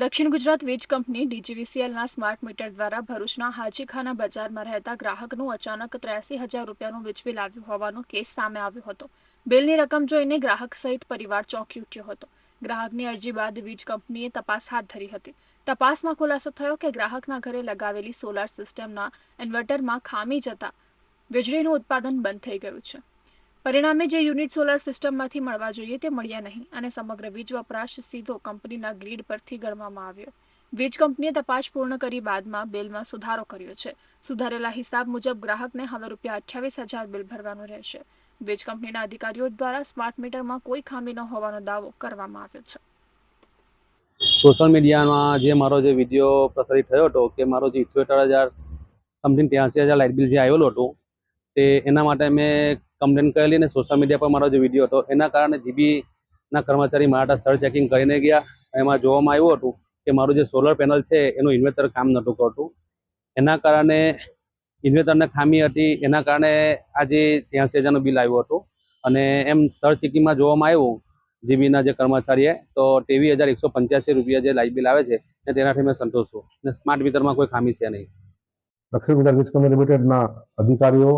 દક્ષિણ ગુજરાત વીજ company ડીજીવીસીએલના smart meter દ્વારા ભરૂચના હાજીખાના બજારમાં રહેતા ગ્રાહકનું અચાનક ત્રેસી હજાર રૂપિયાનું વીજ બિલ આવ્યું હોવાનો કેસ સામે આવ્યો હતો. બિલની રકમ જોઈને ગ્રાહક સહિત પરિવાર ચોંકી ઉઠ્યો હતો. ગ્રાહકની અરજી બાદ વીજ કંપનીએ તપાસ હાથ ધરી હતી. તપાસમાં ખુલાસો થયો કે ગ્રાહકના ઘરે લગાવેલી સોલાર સિસ્ટમના ઇન્વર્ટરમાં ખામી જતા વીજળીનું ઉત્પાદન બંધ થઈ ગયું છે. પરિણામે જે યુનિટ સોલાર સિસ્ટમમાંથી મળવા જોઈએ તે મળ્યા નહીં અને સમગ્ર વીજ વપરાશ સીધો કંપનીના ગ્રીડ પરથી ગણવામાં આવ્યો. વીજ કંપનીએ તપાસ પૂર્ણ કરી બાદમાં બિલમાં સુધારો કર્યો છે. સુધારેલા હિસાબ મુજબ ગ્રાહકને હવે રૂપિયા અઠ્યાવીસ હજાર બિલ ભરવાનું રહેશે. વીજ કંપનીના અધિકારીઓ દ્વારા સ્માર્ટ મીટરમાં કોઈ ખામી ન હોવાનો દાવો કરવામાં આવ્યો છે. સોશિયલ મીડિયામાં જે મારો જે વીડિયો પ્રસારિત થયો હતો કે મારો જે ઇઠ્યોતેર હજાર સમથિંગ ત્યાંસી હજાર લાઇટ બિલ જે આવેલો હતો, તે એના માટે મેં કમ્પ્લેન કરેલી અને સોશિયલ મીડિયા પર મારો જે વીડિયો હતો, એના કારણે જીબીના કર્મચારી મારા સ્થળ ચેકિંગ કરીને ગયા. એમાં જોવામાં આવ્યું હતું કે મારું જે સોલર પેનલ છે, એનું ઇન્વેટર કામ નહોતું કરતું. એના કારણે ઇન્વેટરને ખામી હતી, એના કારણે આજે ત્યાંસી હજારનું બિલ આવ્યું હતું. અને એમ સ્થળ ચેકિંગમાં જોવામાં આવ્યું, જીબીના જે કર્મચારીએ, તો ત્રેવીસ હજાર એકસો પંચ્યાસી રૂપિયા જે લાઇટ બિલ આવે છે, ને તેનાથી મેં સંતોષ છું. અને સ્માર્ટ મીટરમાં કોઈ ખામી છે નહીં. દક્ષિણ ગુજરાત વીજ કંપની લિમિટેડના અધિકારીઓ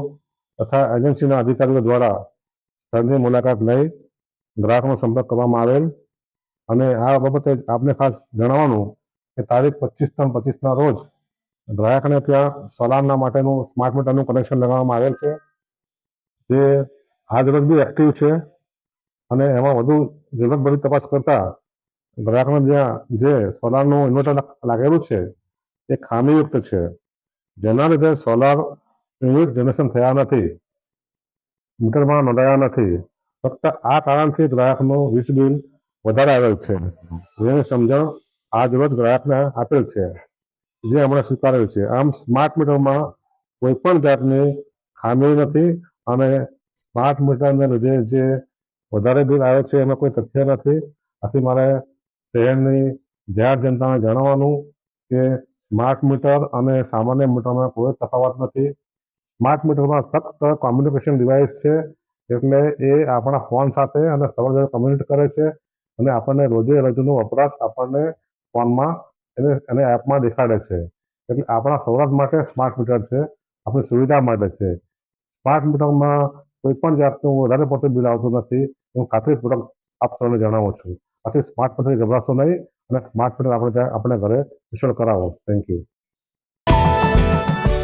તથા એજન્સીના અધિકારીઓ દ્વારા સ્થળની મુલાકાત લઈ ગ્રાહકનો સંપર્ક કરવામાં આવેલ. અને આ બાબતે આપને ખાસ જણાવવાનું કે તારીખ પચીસ ત્રણ પચીસના રોજ ગ્રાહકને ત્યાં સોલારના માટેનું સ્માર્ટ મીટરનું કનેક્શન લગાવવામાં આવેલ છે. જે આજરોજ બી એક્ટિવ છે અને એમાં વધુ ઝડપભરી તપાસ કરતા ગ્રાહકને જ્યાં જે સોલારનું ઇન્વર્ટર લાગેલું છે એ ખામીયુક્ત છે. જેના લીધે સોલાર યુનિટ જનરેશન થયા નથી. મીટરમાં નોંધાયા નથી. ફક્ત આ કારણથી ગ્રાહકનું વીજ બિલ વધારે આવેલ છે. જેની સમજણ આજ રોજ ગ્રાહકને આપેલ છે. જે હમણાં સ્વીકારેલ છે. આમ સ્માર્ટ મીટરમાં કોઈ પણ જાતની ખામી નથી અને સ્માર્ટ મીટરને લીધે જે વધારે બિલ આવે છે એમાં કોઈ તથ્ય નથી. આથી મારે શહેરની જાહેર જનતાને જણાવવાનું કે સ્માર્ટ મીટર અને સામાન્ય મીટરમાં કોઈ તફાવત નથી. સ્માર્ટ મીટરમાં સખ્ત કોમ્યુનિકેશન ડિવાઇસ છે. એટલે એ આપણા ફોન સાથે અને સર્વર કમ્યુનિકેટ કરે છે અને આપણને રોજે રોજનો વપરાશ આપણને ફોનમાં એને અને એપમાં દેખાડે છે. એટલે આપણા સૌરાષ્ટ્ર માટે સ્માર્ટ મીટર છે. આપણી સુવિધા માટે છે. સ્માર્ટ મીટરમાં કોઈ પણ જાતનું વધારે પડતું બિલ આવતું નથી. હું ખાતરીપૂર્વક આપ સૌને જણાવું છું. આથી સ્માર્ટ મીટરથી ગભરાશો નહીં અને સ્માર્ટ મીટર આપણે આપણે ઘરે ઇન્સ્ટોલ કરાવો. Thank you